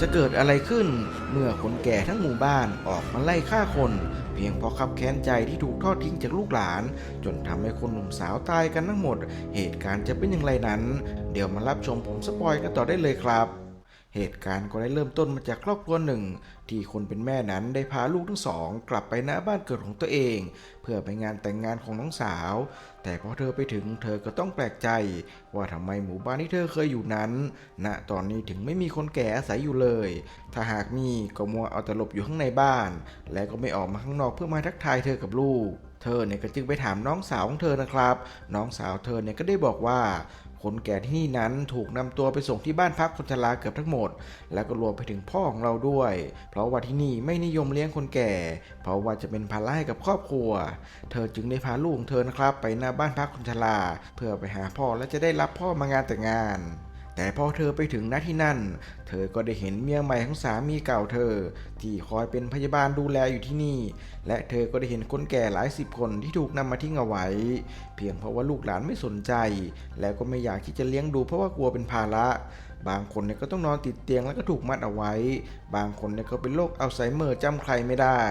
จะเกิดอะไรขึ้น เมื่อคนแก่ทั้งหมู่บ้านออกมาไล่ฆ่าคน เพียงเพราะขับแค้นใจที่ถูกทอดทิ้งจากลูกหลาน จนทำให้คนหนุ่มสาวตายกันทั้งหมด เหตุการณ์จะเป็นอย่างไรนั้น เดี๋ยวมารับชมผมสปอยกันต่อได้เลยครับ เหตุการณ์ก็ได้เริ่มต้นมาจากครอบครัวหนึ่ง ที่คนเป็นแม่นั้นได้พาลูกทั้งสอง กลับไปณบ้านเกิดของตัวเอง เพื่อไปงานแต่งงานของน้องสาว แต่พอเธอไปถึงเธอก็ต้องแปลกใจ ว่าทำไมหมู่บ้านที่เธอเคยอยู่นั้นณตอนนี้ถึงไม่มีคนแก่อาศัยอยู่เลย ถ้าหากมีก็มัวเอาแต่หลบอยู่ข้างในบ้าน และก็ไม่ออกมาข้างนอกเพื่อมาทักทายเธอกับลูกเธอเนี่ยก็จึงไปถามน้องสาวของเธอนะครับ น้องสาวเธอเนี่ยก็ได้บอกว่า คนแก่ที่นี่นั้นถูกนำตัวไปส่งที่บ้านพักคนชราเกือบทั้งหมด แล้วก็รวมไปถึงพ่อของเราด้วย เพราะว่าที่นี่ไม่นิยมเลี้ยงคนแก่ เพราะว่าจะเป็นภาระให้กับครอบครัว เธอจึงได้พาลูกของเธอนะครับ ไปหน้าบ้านพักคนชราเพื่อไปหาพ่อและจะได้รับพ่อมางานแต่งงาน แต่พอเธอไปถึงณที่นั่น เธอก็ได้เห็นเมียใหม่ของสามีเก่าเธอ ที่คอยเป็นพยาบาลดูแลอยู่ที่นี่ และเธอก็ได้เห็นคนแก่หลายสิบคนที่ถูกนำมาทิ้งเอาไว้ เพียงเพราะว่าลูกหลานไม่สนใจ แล้วก็ไม่อยากที่จะเลี้ยงดูเพราะว่ากลัวเป็นภาระ บางคนเนี่ยก็ต้องนอนติดเตียงแล้วก็ถูกมัดเอาไว้ บางคนเนี่ยก็เป็นโรคอัลไซเมอร์จำใครไม่ได้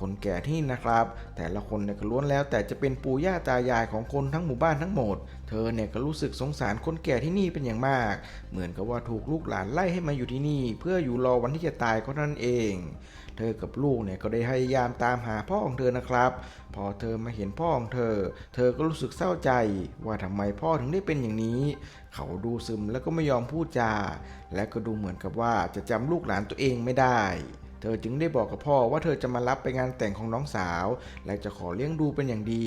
คนแก่ที่นี่นะครับ แต่ละคนเนี่ยก็ล้วนแล้ว แต่จะเป็นปู่ย่าตายายของคนทั้งหมู่บ้านทั้งหมด เธอเนี่ยก็รู้สึกสงสารคนแก่ที่นี่เป็นอย่างมาก เหมือนกับว่าถูกลูกหลานไล่ให้มาอยู่ที่นี่ เพื่ออยู่รอวันที่จะตายก็นั่นเอง เธอกับลูกเนี่ยก็ได้พยายามตามหาพ่อของเธอนะครับ พอเธอมาเห็นพ่อของเธอ เธอก็รู้สึกเศร้าใจว่าทำไมพ่อถึงได้เป็นอย่างนี้ เขาดูซึมแล้วก็ไม่ยอมพูดจา และก็ดูเหมือนกับว่าจะจำลูกหลานตัวเองไม่ได้ เธอจึงได้บอกกับพ่อว่าเธอจะมารับไปงานแต่งของน้องสาว และจะขอเลี้ยงดูเป็นอย่างดี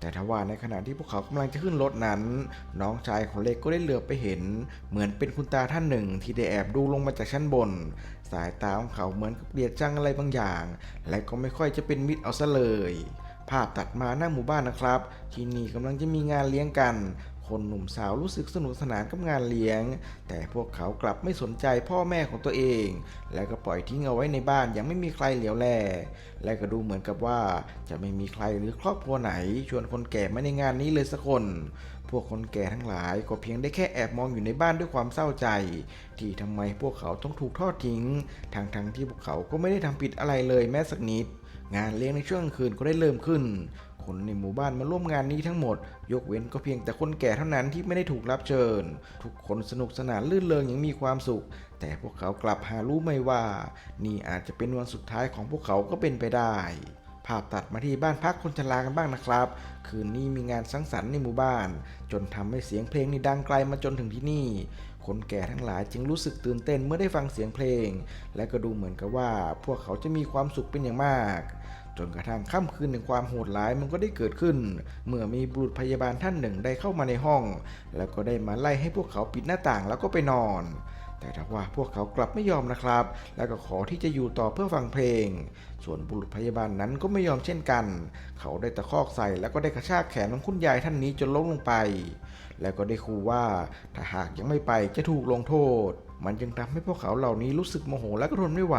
แต่ทว่าในขณะที่พวกเขากำลังจะขึ้นรถนั้น น้องชายของเล็กก็ได้เหลือบไปเห็น เหมือนเป็นคุณตาท่านหนึ่ง ที่ได้แอบดูลงมาจากชั้นบน สายตาของเขาเหมือนกับเกลียดจังอะไรบางอย่าง และก็ไม่ค่อยจะเป็นมิตรเอาซะเลย ภาพตัดมาหน้าหมู่บ้านนะครับ ที่นี่กำลังจะมีงานเลี้ยงกัน คนหนุ่มสาวรู้สึกสนุกสนานกับงานเลี้ยง แต่พวกเขากลับไม่สนใจพ่อแม่ของตัวเอง และก็ปล่อยทิ้งเอาไว้ในบ้านยังไม่มีใครเหลียวแล และก็ดูเหมือนกับว่าจะไม่มีใครหรือครอบครัวไหน ชวนคนแก่มาในงานนี้เลยสักคน พวกคนแก่ทั้งหลายก็เพียงได้แค่แอบมองอยู่ในบ้านด้วยความเศร้าใจ ที่ทำไมพวกเขาต้องถูกทอดทิ้งทางทั้งๆที่พวกเขาก็ไม่ได้ทำผิดอะไรเลยแม้สักนิดงานเลี้ยงในช่วงคืนก็ได้เริ่มขึ้น คนในหมู่บ้านมาร่วมงานนี้ทั้งหมด ยกเว้นก็เพียงแต่คนแก่เท่านั้นที่ไม่ได้ถูกรับเชิญ ทุกคนสนุกสนานลื่นเริงอย่างมีความสุข แต่พวกเขากลับหารู้ไม่ว่า นี่อาจจะเป็นวันสุดท้ายของพวกเขาก็เป็นไปได้ภาพตัดมาที่บ้านพักคนชรากันบ้างนะครับ คืนนี้มีงานสังสรรค์ในหมู่บ้าน จนทำให้เสียงเพลงนี่ดังไกลมาจนถึงที่นี่ คนแก่ทั้งหลายจึงรู้สึกตื่นเต้นเมื่อได้ฟังเสียงเพลง และก็ดูเหมือนกับว่า พวกเขาจะมีความสุขเป็นอย่างมาก จนกระทั่งค่ำคืนแห่งความโหดร้ายมันก็ได้เกิดขึ้น เมื่อมีบุรุษพยาบาลท่านหนึ่งได้เข้ามาในห้อง แล้วก็ได้มาไล่ให้พวกเขาปิดหน้าต่างแล้วก็ไปนอน แต่ถ้าว่าพวกเขากลับไม่ยอมนะครับ แล้วก็ขอที่จะอยู่ต่อเพื่อฟังเพลง ส่วนบุรุษพยาบาลนั้นก็ไม่ยอมเช่นกัน เขาได้ตะคอกใส่แล้วก็ได้กระชากแขนของคุณยายท่านนี้จนล้มลงไป แล้วก็ได้ขู่ว่าถ้าหากยังไม่ไปจะถูกลงโทษ มันจึงทำให้พวกเขาเหล่านี้รู้สึกโมโหและก็ทนไม่ไหว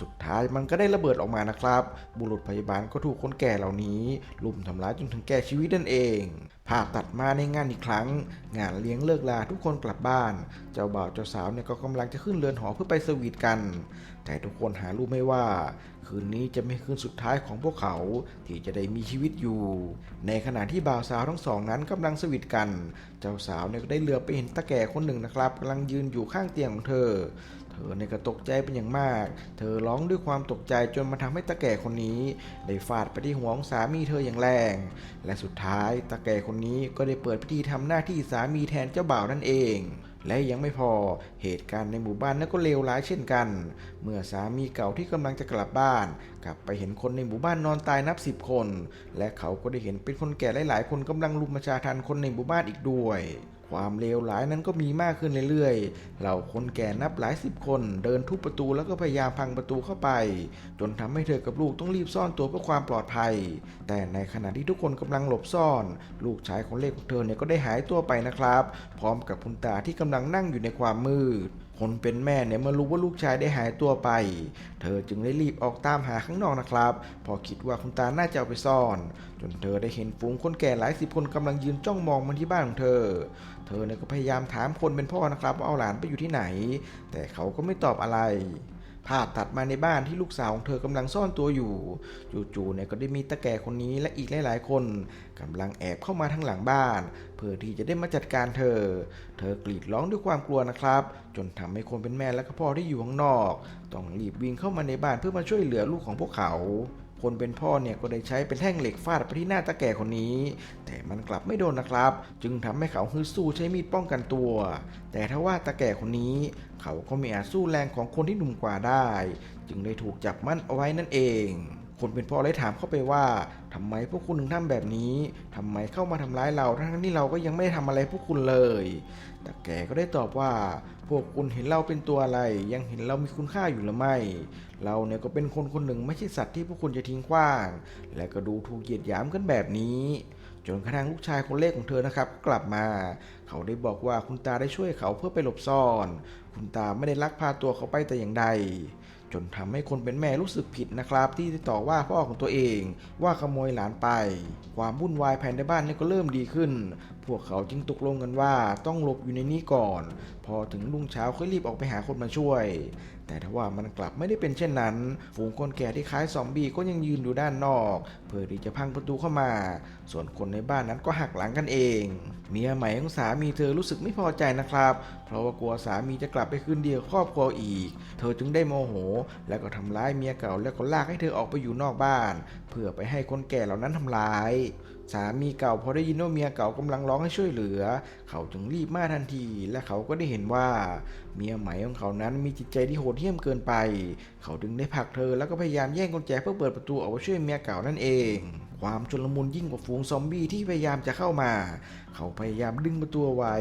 สุดท้ายมันก็ได้ระเบิดออกมานะครับ บุรุษพยาบาลก็ถูกคนแก่เหล่านี้ลุมทำร้ายจนถึงแก่ชีวิตนั่นเองภาพตัดมาในงานอีกครั้ง งานเลี้ยงเลิกลาทุกคนกลับบ้าน เจ้าบ่าวเจ้าสาวเนี่ยก็กำลังจะขึ้นเรือนหอเพื่อไปสวีทกัน แต่ทุกคนหารู้ไม่ว่า คืนนี้จะไม่คืนสุดท้ายของพวกเขาที่จะได้มีชีวิตอยู่ ในขณะที่บ่าวสาวทั้งสองนั้นกำลังสวีทกัน เจ้าสาวเนี่ยก็ได้เหลือบไปเห็นตาแก่คนหนึ่งนะครับกำลังยืนอยู่ข้างเตียงของเธอ เธอเนี่ยก็ตกใจเป็นอย่างมาก เธอร้องด้วยความตกใจจนมาทำให้ตาแก่คนนี้ ได้ฟาดไปที่หัวของสามีเธออย่างแรง และสุดท้ายตาแก่คนนี้ก็ได้เปิดพิธีทำหน้าที่สามีแทนเจ้าบ่าวนั่นเอง และยังไม่พอเหตุการณ์ในหมู่บ้านนั้นก็เลวร้ายเช่นกัน เมื่อสามีเก่าที่กำลังจะกลับบ้าน กลับไปเห็นคนในหมู่บ้านนอนตายนับสิบคน และเขาก็ได้เห็นเป็นคนแก่หลาย ๆ คนกำลังลุมประชาทันคนในหมู่บ้านอีกด้วยความเลวร้ายนั้นก็มีมากขึ้นเรื่อยๆ เหล่าคนแก่นับหลายสิบคน เดินทุบประตูแล้วก็พยายามพังประตูเข้าไป จนทำให้เธอกับลูกต้องรีบซ่อนตัวเพื่อความปลอดภัย แต่ในขณะที่ทุกคนกำลังหลบซ่อน ลูกชายของเล็กของเธอเนี่ยก็ได้หายตัวไปนะครับ พร้อมกับคุณตาที่กำลังนั่งอยู่ในความมืดคนเป็นแม่เนี่ยเมื่อรู้ว่าลูกชายได้หายตัวไป เธอจึงได้รีบออกตามหาข้างนอกนะครับ พอคิดว่าคุณตาน่าจะเอาไปซ่อน จนเธอได้เห็นฝูงคนแก่หลายสิบคนกำลังยืนจ้องมองมาที่บ้านของเธอ เธอเนี่ยก็พยายามถามคนเป็นพ่อนะครับว่าเอาหลานไปอยู่ที่ไหน แต่เขาก็ไม่ตอบอะไร ภาพตัดมาในบ้านที่ลูกสาวของเธอกำลังซ่อนตัวอยู่ จู่ๆเนี่ยก็ได้มีตาแก่คนนี้และอีกหลายๆ คนกำลังแอบเข้ามาทางหลังบ้าน เพื่อที่จะได้มาจัดการเธอ เธอกรีดร้องด้วยความกลัวนะครับ จนทำให้คนเป็นแม่และก็พ่อที่อยู่ข้างนอก ต้องรีบวิ่งเข้ามาในบ้านเพื่อมาช่วยเหลือลูกของพวกเขา คนเป็นพ่อเนี่ยก็ได้ใช้เป็นแท่งเหล็กฟาดไปที่หน้าตาแก่คนนี้ แต่มันกลับไม่โดนนะครับ จึงทำให้เขาฮึดสู้ใช้มีดป้องกันตัว แต่ถ้าว่าตาแก่คนนี้ เขาก็ไม่อาจสู้แรงของคนที่หนุ่มกว่าได้ จึงได้ถูกจับมั่นเอาไว้นั่นเอง คนเป็นพ่อเลยถามเข้าไปว่าทำไมพวกคุณถึงทำแบบนี้ทำไมเข้ามาทำร้ายเราทั้งที่เราก็ยังไม่ได้ทำอะไรพวกคุณเลย แต่แกก็ได้ตอบว่า พวกคุณเห็นเราเป็นตัวอะไร ยังเห็นเรามีคุณค่าอยู่หรือไม่ เราเนี่ยก็เป็นคนคนหนึ่งไม่ใช่สัตว์ที่พวกคุณจะทิ้งขว้าง และก็ดูถูกเหยียดหยามกันแบบนี้จนกระทั่งลูกชายคนเล็กของเธอนะครับก็กลับมา เขาได้บอกว่าคุณตาได้ช่วยเขาเพื่อไปหลบซ่อน คุณตาไม่ได้ลักพาตัวเขาไปแต่อย่างใด จนทำให้คนเป็นแม่รู้สึกผิดนะครับ ที่ได้ต่อว่าพ่อของตัวเองว่าขโมยหลานไป ความวุ่นวายภายในบ้านนี่ก็เริ่มดีขึ้น พวกเขาจึงตกลงกันว่าต้องหลบอยู่ในนี้ก่อน พอถึงรุ่งเช้าค่อยรีบออกไปหาคนมาช่วย แต่ถ้าว่ามันกลับไม่ได้เป็นเช่นนั้น ฝูงคนแก่ที่คล้ายซอมบี้ก็ยังยืนอยู่ด้านนอก เพื่อที่จะพังประตูเข้ามา ส่วนคนในบ้านนั้นก็หักหลังกันเอง เมียใหม่ของสามีเธอรู้สึกไม่พอใจนะครับ เพราะว่ากลัวสามีจะกลับไปคืนเดียวครอบครัวอีก เธอจึงได้โมโห แล้วก็ทำร้ายเมียเก่าแล้วก็ลากให้เธอออกไปอยู่นอกบ้าน เพื่อไปให้คนแก่เหล่านั้นทำร้ายสามีเก่าพอได้ยินว่าเมียเก่ากำลังร้องให้ช่วยเหลือ เขาจึงรีบมาทันที และเขาก็ได้เห็นว่า เมียใหม่ของเขานั้นมีจิตใจที่โหดเหี้ยมเกินไป เขาดึงได้ผลักเธอแล้วก็พยายามแย่งกุญแจเพื่อเปิดประตูออกมาช่วยเมียเก่านั่นเอง ความชุลมุนยิ่งกว่าฝูงซอมบี้ที่พยายามจะเข้ามา เขาพยายามดึงประตูไว้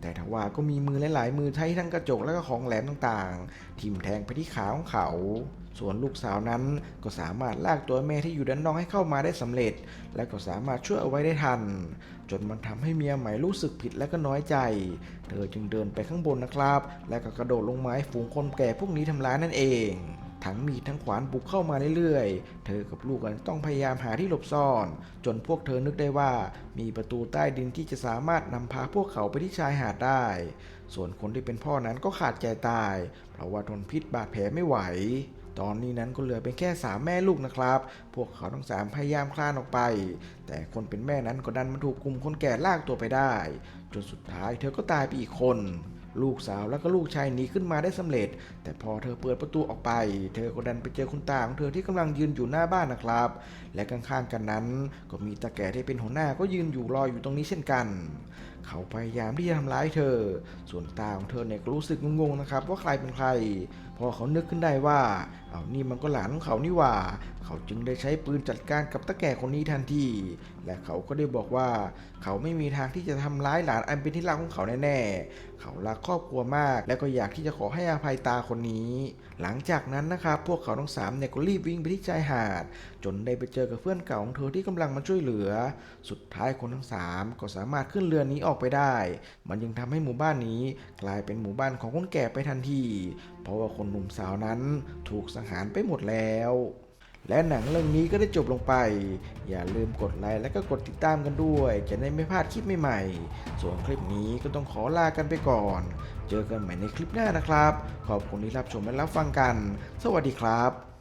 แต่ทว่าก็มีมือหลายๆมือใช้ทั้งกระจกและก็ของแหลมต่างๆ ทิ่มแทงไปที่ขาของเขา ส่วนลูกสาวนั้นก็สามารถลากตัวแม่ที่อยู่ด้านนอกให้เข้ามาได้สำเร็จ และก็สามารถช่วยเอาไว้ได้ทัน จนมันทำให้เมียใหม่รู้สึกผิดและก็น้อยใจ เธอจึงเดินไปข้างบนนะครับ และก็กระโดดลงไม้ฝูงคนแก่พวกนี้ทำร้ายนั่นเองทั้งมีดทั้งขวานบุกเข้ามาเรื่อยๆ เธอกับลูกกันต้องพยายามหาที่หลบซ่อน จนพวกเธอนึกได้ว่า มีประตูใต้ดินที่จะสามารถนำพาพวกเขาไปที่ชายหาดได้ ส่วนคนที่เป็นพ่อนั้นก็ขาดใจตาย เพราะว่าทนพิษบาดแผลไม่ไหว ตอนนี้นั้นก็เหลือเป็นแค่สามแม่ลูกนะครับ พวกเขาทั้งสามพยายามคลานออกไป แต่คนเป็นแม่นั้นก็ดันมาถูกกลุ่มคนแก่ลากตัวไปได้ จนสุดท้ายเธอก็ตายไปอีกคน ลูกสาวแล้วก็ลูกชายหนีขึ้นมาได้สำเร็จ แต่พอเธอเปิดประตูออกไป เธอก็ดันไปเจอคุณตาของเธอที่กำลังยืนอยู่หน้าบ้านนะครับ และข้างๆกันนั้น ก็มีตาแก่ที่เป็นหัวหน้าก็ยืนอยู่รออยู่ตรงนี้เช่นกัน เขาพยายามที่จะทำร้ายเธอ ส่วนตาของเธอเนี่ยก็รู้สึกงงๆนะครับ ว่าใครเป็นใคร พอเขานึกขึ้นได้ว่า เอานี่มันก็หลานของเขานี่หว่า เขาจึงได้ใช้ปืนจัดการกับตาแก่คนนี้ทันที และเขาก็ได้บอกว่า เขาไม่มีทางที่จะทำร้ายหลานอันเป็นที่รักของเขาแน่ๆ เขารักครอบครัวมาก และก็อยากที่จะขอให้อภัยตาคนนี้ หลังจากนั้นนะครับ พวกเขาทั้งสามเนี่ยก็รีบวิ่งไปที่ชายหาด จนได้ไปเจอกับเพื่อนเก่าของเธอที่กำลังมาช่วยเหลือ สุดท้ายคนทั้งสามก็สามารถขึ้นเรือนี้ออกไปได้ มันยังทำให้หมู่บ้านนี้กลายเป็นหมู่บ้านของคนแก่ไปทันที เพราะว่าคนหนุ่มสาวนั้นถูกสังหารไปหมดแล้วและหนังเรื่องนี้ก็ได้จบลงไป อย่าลืมกดไลค์และก็กดติดตามกันด้วย จะได้ไม่พลาดคลิปใหม่ๆ ส่วนคลิปนี้ก็ต้องขอลากันไปก่อน เจอกันใหม่ในคลิปหน้านะครับ ขอบคุณที่รับชมและรับฟังกัน สวัสดีครับ